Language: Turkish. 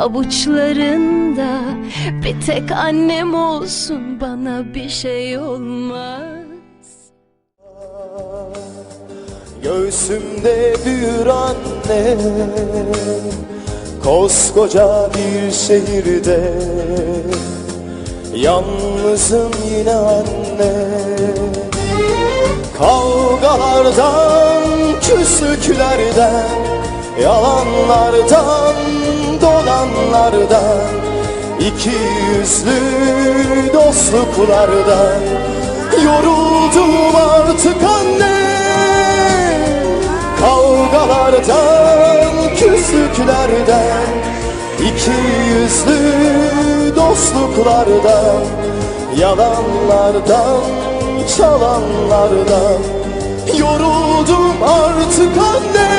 avuçlarında. Bir tek annem olsun bana bir şey olmaz. Göğsümde büyür anne Koskoca bir şehirde. Yalnızım yine anne. Kavgalardan, küslüklerden Yalanlardan, dolanlardan iki yüzlü dostluklardan Yoruldum artık anne Kavgalardan, küslüklerden. İki yüzlü dostluklardan Yalanlardan, çalanlardan. Yoruldum artık anne